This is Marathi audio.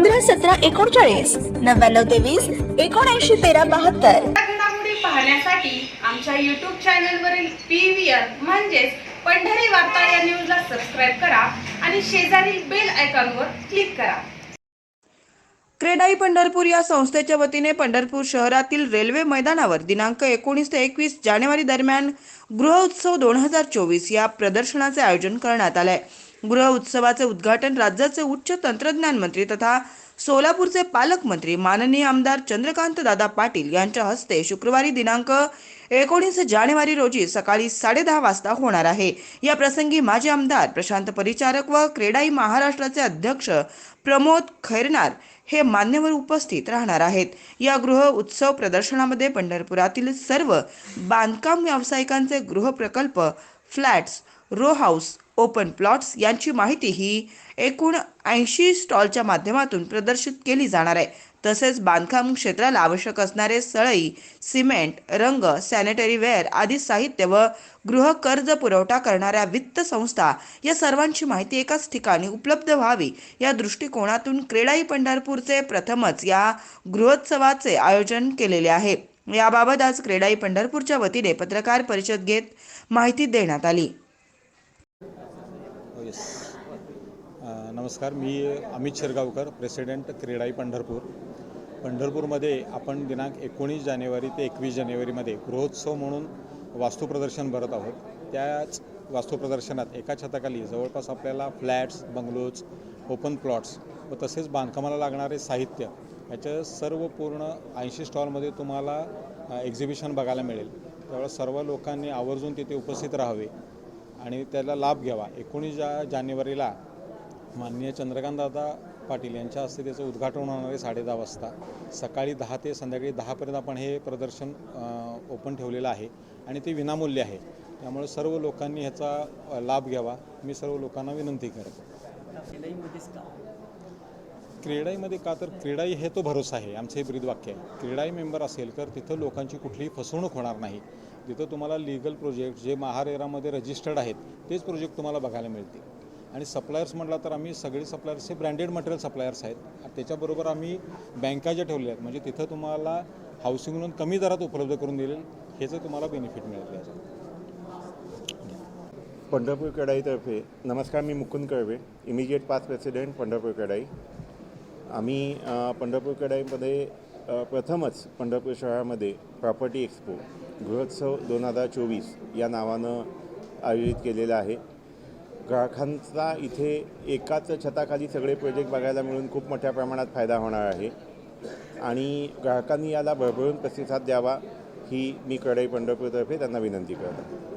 पंधरा सतरा एकोणचाळीस नव्याण्णव तेवीस एकोणऐंशी तेरा बहात्तर. घडामोडी पाहण्यासाठी आमच्या यूट्यूब चॅनलवरील पी व्ही आर म्हणजेच पंढरी वार्ता या न्यूजला सबस्क्राईब करा आणि शेजारील बेल आयकॉनवर क्लिक करा. क्रेडाई पंढरपूर या संस्थेच्या वतीने पंढरपूर शहरातील रेल्वे मैदानावर दिनांक एकोणीस ते एकवीस जानेवारी दरम्यान गृह उत्सव दोन हजार चोवीस या प्रदर्शनाचे आयोजन करण्यात आले गृह उत्सवाचे उद्घाटन राज्याचे उच्च तंत्रज्ञान मंत्री तथा सोलापूरचे पालकमंत्री माननीय आमदार चंद्रकांत दादा पाटील यांच्या हस्ते शुक्रवारी दिनांक एकोणीस जानेवारी रोजी सकाळी साडेदहा वाजता होणार आहे. या प्रसंगी माजी आमदार प्रशांत परिचारक व क्रेडाई महाराष्ट्राचे अध्यक्ष प्रमोद खैरनार हे मान्यवर उपस्थित राहणार आहेत. या गृह उत्सव प्रदर्शनामध्ये पंढरपुरातील सर्व बांधकाम व्यावसायिकांचे गृह प्रकल्प flats row house open plots यांची माहिती ही एकूण ऐंशी स्टॉलच्या माध्यमातून प्रदर्शित केली जाणार आहे. तसेच बांधकाम क्षेत्राला आवश्यक असणारे सळई सिमेंट रंग सॅनिटरी वेअर आदी साहित्य व गृह कर्ज पुरवठा करणाऱ्या वित्त संस्था या सर्वांची माहिती एकाच ठिकाणी उपलब्ध व्हावी या दृष्टिकोनातून क्रेडाई पंढरपूरचे प्रथमच या गृहोत्सवाचे आयोजन केलेले आहे. याबाबत आज क्रेडाई पंढरपूरच्या वतीने पत्रकार परिषद घेत माहिती देण्यात आली. येस uh, नमस्कार मी अमित शिरगावकर प्रेसिडेंट क्रीडाई पंढरपूर. पंढरपूरमध्ये आपण दिनांक एकोणीस जानेवारी ते एकवीस जानेवारीमध्ये गृहोत्सव म्हणून वास्तुप्रदर्शन भरत आहोत. त्याच वास्तुप्रदर्शनात एका छताखाली जवळपास आपल्याला फ्लॅट्स बंगलोज ओपन प्लॉट्स व तसेच बांधकामाला लागणारे साहित्य याच्या सर्व पूर्ण ऐंशी स्टॉलमध्ये तुम्हाला uh, एक्झिबिशन बघायला मिळेल. त्यामुळे सर्व लोकांनी आवर्जून तिथे उपस्थित राहावे. आणि त्याला लाभ घ्यावा. एकोणीस जा जानेवारीला माननीय चंद्रकांतदादा पाटील यांच्या हस्ते त्याचं उद्घाटन होणार आहे साडे दहा वाजता. सकाळी दहा ते संध्याकाळी दहापर्यंत आपण हे प्रदर्शन ओपन ठेवलेलं आहे आणि ते विनामूल्य आहे. त्यामुळे सर्व लोकांनी ह्याचा लाभ घ्यावा. मी सर्व लोकांना विनंती करतो. क्रीडाईमध्ये का तर क्रीडाई हे तो भरोसा आहे. आमचं हे ब्रीदवाक्य आहे. क्रीडाई मेंबर असेल तर तिथं लोकांची कुठलीही फसवणूक होणार नाही. तिथं तुम्हाला लिगल प्रोजेक्ट जे महारेरामध्ये रजिस्टर्ड आहेत तेच प्रोजेक्ट तुम्हाला बघायला मिळतील. आणि सप्लायर्स म्हटला तर आम्ही सगळे सप्लायर्स हे ब्रँडेड मटेरियल सप्लायर्स आहेत. त्याच्याबरोबर आम्ही बँका ज्या ठेवल्या आहेत म्हणजे तिथं तुम्हाला हाऊसिंग लोन कमी दरात उपलब्ध करून दिले ह्याचं तुम्हाला बेनिफिट मिळेल याचं पंढरपूर कडाईतर्फे. नमस्कार मी Mukund Kalve. Immediate past president Pandharpur कडाई. आम्ही पंढरपूर कडाईमध्ये प्रथमच पंढरपूर शहरामध्ये प्रॉपर्टी एक्सपो गृहोत्सव दोन हजार चोवीस या नावानं आयोजित केलेलं आहे. ग्राहकांचा इथे एकाच छताखाली सगळे प्रोजेक्ट बघायला मिळून खूप मोठ्या प्रमाणात फायदा होणार आहे. आणि ग्राहकांनी याला भरभरून प्रतिसाद द्यावा ही मी कडाई पंढरपूरतर्फे त्यांना विनंती करतो.